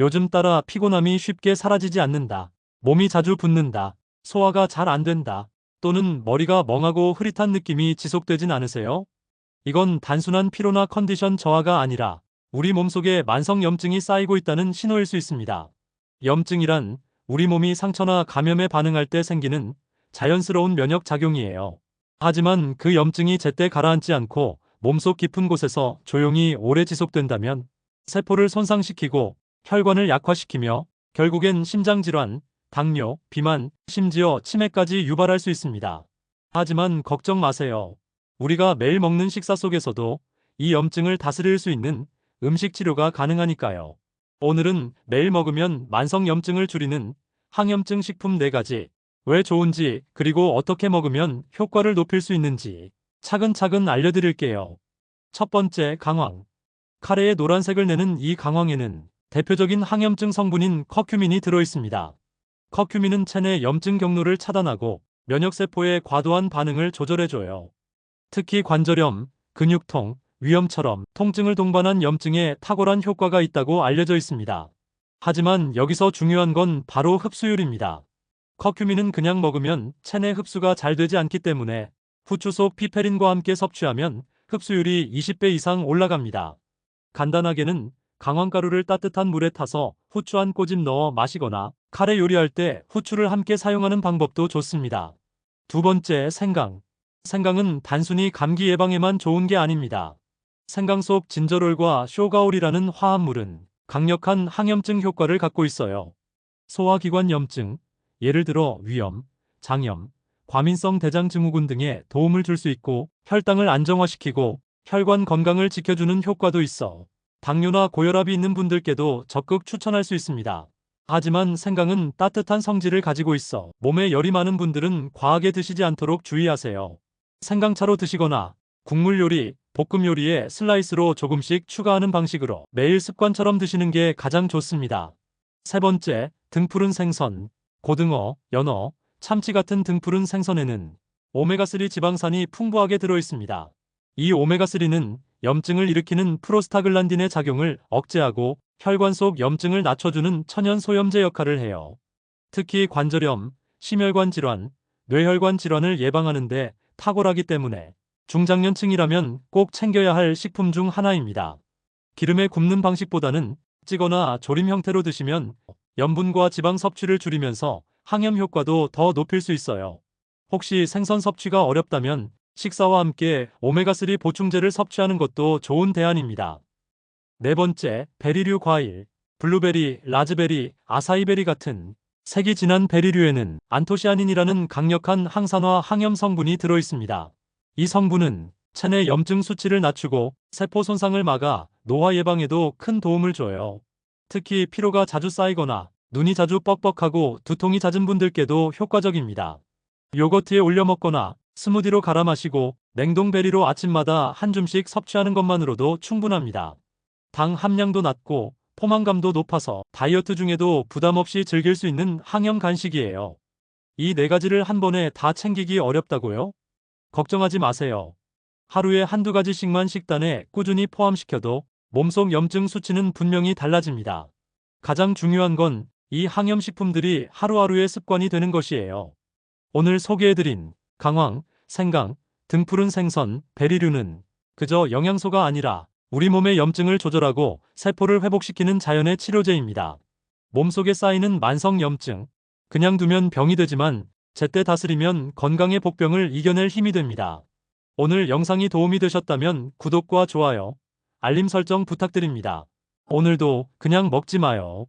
요즘 따라 피곤함이 쉽게 사라지지 않는다. 몸이 자주 붓는다. 소화가 잘 안 된다. 또는 머리가 멍하고 흐릿한 느낌이 지속되진 않으세요? 이건 단순한 피로나 컨디션 저하가 아니라 우리 몸속에 만성 염증이 쌓이고 있다는 신호일 수 있습니다. 염증이란 우리 몸이 상처나 감염에 반응할 때 생기는 자연스러운 면역 작용이에요. 하지만 그 염증이 제때 가라앉지 않고 몸속 깊은 곳에서 조용히 오래 지속된다면 세포를 손상시키고 혈관을 약화시키며 결국엔 심장질환, 당뇨, 비만, 심지어 치매까지 유발할 수 있습니다. 하지만 걱정 마세요. 우리가 매일 먹는 식사 속에서도 이 염증을 다스릴 수 있는 음식 치료가 가능하니까요. 오늘은 매일 먹으면 만성 염증을 줄이는 항염증 식품 4가지, 왜 좋은지, 그리고 어떻게 먹으면 효과를 높일 수 있는지 차근차근 알려드릴게요. 첫 번째, 강황. 카레의 노란색을 내는 이 강황에는 대표적인 항염증 성분인 커큐민이 들어있습니다. 커큐민은 체내 염증 경로를 차단하고 면역세포의 과도한 반응을 조절해줘요. 특히 관절염, 근육통, 위염처럼 통증을 동반한 염증에 탁월한 효과가 있다고 알려져 있습니다. 하지만 여기서 중요한 건 바로 흡수율입니다. 커큐민은 그냥 먹으면 체내 흡수가 잘 되지 않기 때문에 후추 속 피페린과 함께 섭취하면 흡수율이 20배 이상 올라갑니다. 간단하게는 강황가루를 따뜻한 물에 타서 후추 한 꼬집 넣어 마시거나 카레 요리할 때 후추를 함께 사용하는 방법도 좋습니다. 두 번째, 생강. 생강은 단순히 감기 예방에만 좋은 게 아닙니다. 생강 속 진저롤과 쇼가올이라는 화합물은 강력한 항염증 효과를 갖고 있어요. 소화기관 염증, 예를 들어 위염, 장염, 과민성 대장증후군 등에 도움을 줄 수 있고 혈당을 안정화시키고 혈관 건강을 지켜주는 효과도 있어 당뇨나 고혈압이 있는 분들께도 적극 추천할 수 있습니다. 하지만 생강은 따뜻한 성질을 가지고 있어 몸에 열이 많은 분들은 과하게 드시지 않도록 주의하세요. 생강차로 드시거나 국물 요리, 볶음 요리에 슬라이스로 조금씩 추가하는 방식으로 매일 습관처럼 드시는 게 가장 좋습니다. 세 번째, 등푸른 생선. 고등어, 연어, 참치 같은 등푸른 생선에는 오메가3 지방산이 풍부하게 들어있습니다. 이 오메가3는 염증을 일으키는 프로스타글란딘의 작용을 억제하고 혈관 속 염증을 낮춰주는 천연 소염제 역할을 해요. 특히 관절염, 심혈관 질환, 뇌혈관 질환을 예방하는 데 탁월하기 때문에 중장년층이라면 꼭 챙겨야 할 식품 중 하나입니다. 기름에 굽는 방식보다는 찌거나 조림 형태로 드시면 염분과 지방 섭취를 줄이면서 항염 효과도 더 높일 수 있어요. 혹시 생선 섭취가 어렵다면 식사와 함께 오메가3 보충제를 섭취하는 것도 좋은 대안입니다. 네 번째, 베리류 과일. 블루베리, 라즈베리, 아사이베리 같은 색이 진한 베리류에는 안토시아닌이라는 강력한 항산화 항염 성분이 들어있습니다. 이 성분은 체내 염증 수치를 낮추고 세포 손상을 막아 노화 예방에도 큰 도움을 줘요. 특히 피로가 자주 쌓이거나 눈이 자주 뻑뻑하고 두통이 잦은 분들께도 효과적입니다. 요거트에 올려 먹거나 스무디로 갈아 마시고 냉동베리로 아침마다 한 줌씩 섭취하는 것만으로도 충분합니다. 당 함량도 낮고 포만감도 높아서 다이어트 중에도 부담 없이 즐길 수 있는 항염 간식이에요. 이 네 가지를 한 번에 다 챙기기 어렵다고요? 걱정하지 마세요. 하루에 한두 가지씩만 식단에 꾸준히 포함시켜도 몸속 염증 수치는 분명히 달라집니다. 가장 중요한 건 이 항염식품들이 하루하루의 습관이 되는 것이에요. 오늘 소개해드린 강황, 생강, 등푸른 생선, 베리류는 그저 영양소가 아니라 우리 몸의 염증을 조절하고 세포를 회복시키는 자연의 치료제입니다. 몸속에 쌓이는 만성 염증, 그냥 두면 병이 되지만 제때 다스리면 건강의 복병을 이겨낼 힘이 됩니다. 오늘 영상이 도움이 되셨다면 구독과 좋아요, 알림 설정 부탁드립니다. 오늘도 그냥 먹지 마요.